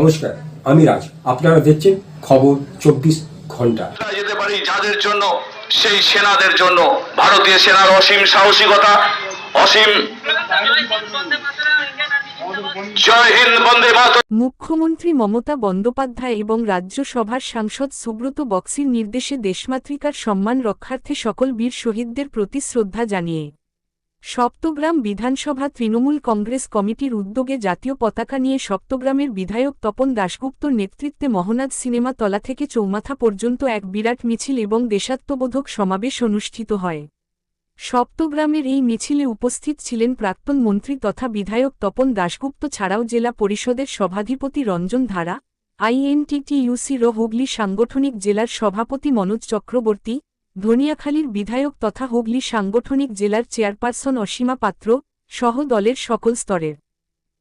নমস্কার আমি রাজ। আপনারা দেখছেন খবর চব্বিশ ঘণ্টা। যেতে পারি যাদের জন্য সেই সেনাদের জন্য। ভারতীয় সেনার অসীম সাহসিকতা অসীম মুখ্যমন্ত্রী মমতা বন্দ্যোপাধ্যায় এবং রাজ্যসভার সাংসদ সুব্রত বক্সির নির্দেশে দেশমাতৃকার সম্মান রক্ষার্থে সকল বীর শহীদদের প্রতি শ্রদ্ধা জানিয়ে সপ্তগ্রাম বিধানসভা তৃণমূল কংগ্রেস কমিটির উদ্যোগে জাতীয় পতাকা নিয়ে সপ্তগ্রামের বিধায়ক তপন দাশগুপ্তর নেতৃত্বে মহনাদ সিনেমা তলা থেকে চৌমাথা পর্যন্ত এক বিরাট মিছিল এবং দেশাত্মবোধক সমাবেশ অনুষ্ঠিত হয়। সপ্তগ্রামের এই মিছিলে উপস্থিত ছিলেন প্রাক্তন মন্ত্রী তথা বিধায়ক তপন দাশগুপ্ত ছাড়াও জেলা পরিষদের সভাধিপতি রঞ্জন ধারা আইএনটিটিইউসির হুগলি সাংগঠনিক জেলার সভাপতি মনোজ চক্রবর্তী ধনিয়াখালীর বিধায়ক তথা হুগলি সাংগঠনিক জেলার চেয়ারপারসন অসীমা পাত্র, সহ দলের সকল স্তরের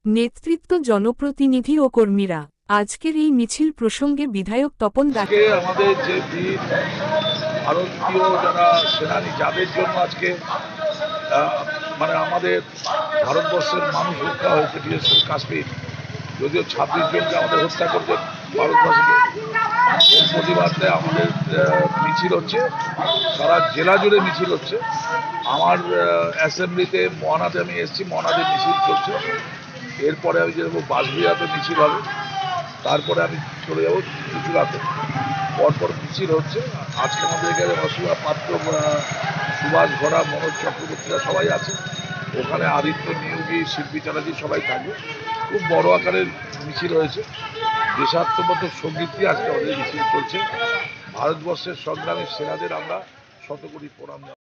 নেতৃত্ব, জনপ্রতিনিধি ও কর্মীরা। আজকের এই মিছিল প্রসঙ্গে বিধায়ক তপন আজকে মানে আমাদের ভারতবর্ষের মানুষ হত্যা হয়েছে কাশ্মীর। যদিও ছাব্বিশ জনকে আমাদের হত্যা করতে এর প্রতিবাদে আমাদের মিছিল হচ্ছে। সারা জেলা জুড়ে মিছিল হচ্ছে। আমার অ্যাসেম্বলিতে মহানাতে আমি এসেছি মহানাতে মিছিল চলছে। এরপরে আমি যেরকম বাসবিহাতে মিছিল হবে, তারপরে আমি চলে যাব ত্রিপুরাতে পরপর মিছিল হচ্ছে। আজকে আমাদের এখানে অসুবিধা পাত্র সুভাষ ঘোড়া, মনোজ চক্রবর্তীরা সবাই আছে। ওখানে আদিত্য নিয়োগী শিল্পী চ্যাটার্জি সবাই থাকবে খুব বড় আকারের মিছিল হয়েছে। দেশাত্মবোধক সংগীত দিয়ে আজকে আমাদের মিছিল চলছে ভারতবর্ষের সংগ্রামের সেনাদের আমরা শত কোটি প্রণাম।